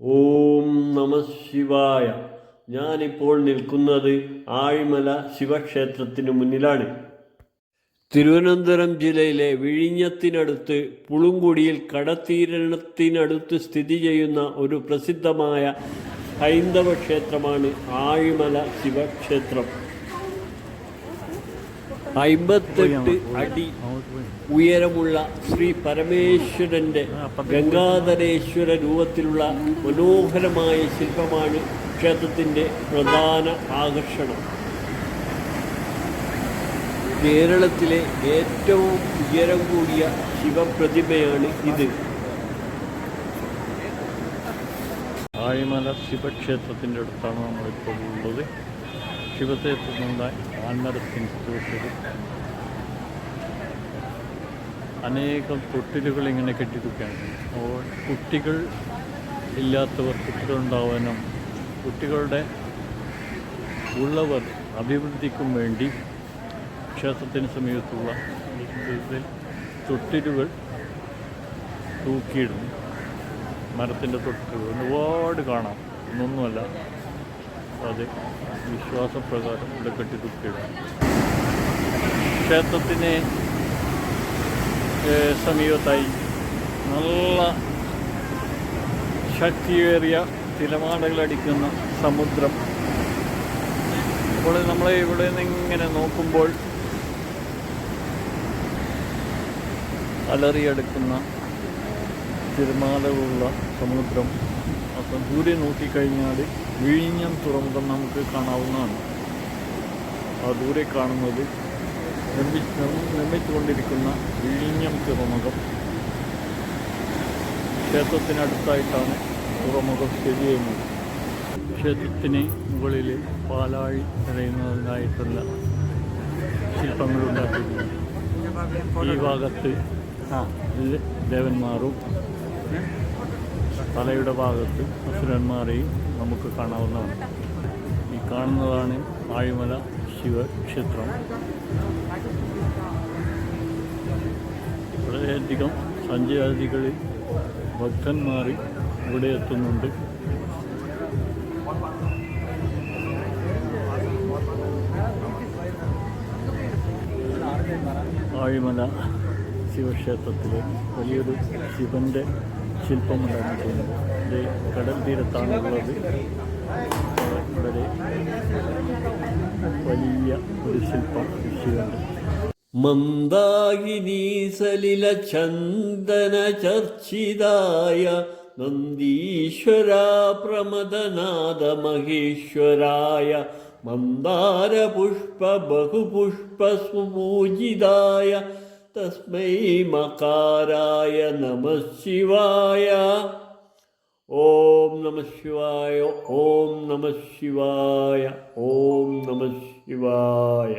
ഓം നമ ശിവായ. ഞാനിപ്പോൾ നിൽക്കുന്നത് ആഴിമല ശിവക്ഷേത്രത്തിന് മുന്നിലാണ്. തിരുവനന്തപുരം ജില്ലയിലെ വിഴിഞ്ഞത്തിനടുത്ത് പുളുങ്കുടിയിൽ കടത്തീരണത്തിനടുത്ത് സ്ഥിതി ചെയ്യുന്ന ഒരു പ്രസിദ്ധമായ ഹൈന്ദവ ക്ഷേത്രമാണ് ആഴിമല ശിവക്ഷേത്രം. അമ്പത്തെട്ട് അടി ഉയരമുള്ള ശ്രീ പരമേശ്വരന്റെ ഗംഗാധരേശ്വര രൂപത്തിലുള്ള മനോഹരമായ ശില്പമാണ് ക്ഷേത്രത്തിന്റെ പ്രധാന ആകർഷണം. കേരളത്തിലെ ഏറ്റവും ഉയരം കൂടിയ ശിവപ്രതിമയാണ് ഇത്. ആഴിമല ശിവക്ഷേത്രത്തിന്റെ അടുത്താണ് നമ്മളിപ്പോൾ ഉള്ളത്. ശിവക്ഷേത്രത്തിനുള്ള ആൽമരത്തിന് ഇൻസ്റ്റിറ്റ്യൂട്ടിൽ അനേകം തൊട്ടിലുകൾ ഇങ്ങനെ കെട്ടിയിരിക്കുകയാണ് അപ്പോൾ കുട്ടികൾ ഇല്ലാത്തവർ കുട്ടികളുണ്ടാവാനും കുട്ടികളുടെ ഉള്ളവർ അഭിവൃദ്ധിക്കും വേണ്ടി ക്ഷേത്രത്തിന് സമീപത്തുള്ള തൊട്ടിലുകൾ തൂക്കിയിടുന്നു. മരത്തിന്റെ തൊട്ടിലുകൾ. ഒരുപാട് കാണാം. ഒന്നൊന്നുമല്ല. അത് വിശ്വാസപ്രകാരം ഇവിടെ കെട്ടി ക്ഷേത്രത്തിന് സമീപത്തായി നല്ല ശക്തിയേറിയ തിരമാടകളടിക്കുന്ന സമുദ്രം. അപ്പോൾ നമ്മളെ ഇവിടെ നിന്ന് ഇങ്ങനെ നോക്കുമ്പോൾ അലറിയെടുക്കുന്ന തിരമാലകളുള്ള സമുദ്രം. അപ്പം ദൂരെ നോക്കിക്കഴിഞ്ഞാൽ വിഴിഞ്ഞം തുറമുഖം നമുക്ക് കാണാവുന്നതാണ്. ആ ദൂരെ കാണുന്നത് നിർമ്മി നിർ- നിർമ്മിച്ചുകൊണ്ടിരിക്കുന്ന വിഴിഞ്ഞം തുറമുഖം. ക്ഷേത്രത്തിനടുത്തായിട്ടാണ് തുറമുഖം സ്ഥിതി ചെയ്യുന്നത്. ക്ഷേത്രത്തിന് മുകളിൽ പാലാഴി നിറയുന്നതിനായിട്ടുള്ള ശില്പങ്ങളുണ്ടാക്കിയിട്ടുണ്ട്. ഈ ഭാഗത്ത് ദേവന്മാറും ദേവന്മാരും തലയുടെ ഭാഗത്ത് അസുരന്മാരെയും നമുക്ക് കാണാവുന്നതാണ്. ഈ കാണുന്നതാണ് ആഴിമല ശിവക്ഷേത്രം. വളരെയധികം സഞ്ചാരികളിൽ ഭക്തന്മാർ ഇവിടെ എത്തുന്നുണ്ട്. ആഴിമല ശിവക്ഷേത്രത്തിലെ വലിയൊരു ശിവന്റെ ശില്പം ഉണ്ടാക്കിയിട്ടുണ്ട് ഇത് കടൽ തീരത്താണുള്ളത് വളരെ വലിയ ഒരു ശില്പം കൃഷിയുണ്ട് മന്ദാകിനി സലില ചന്ദന ചർച്ചിതായ നന്ദീശ്വര പ്രമദനാഥ മഹേശ്വരായ മന്ദാര പുഷ്പ ബഹുപുഷ്പ സുപൂജിതായ തസ്മൈ മകാരായ നമ ശിവായ ഓം നമ ശിവായ ഓം നമ ശിവായ ഓം നമ ശിവായ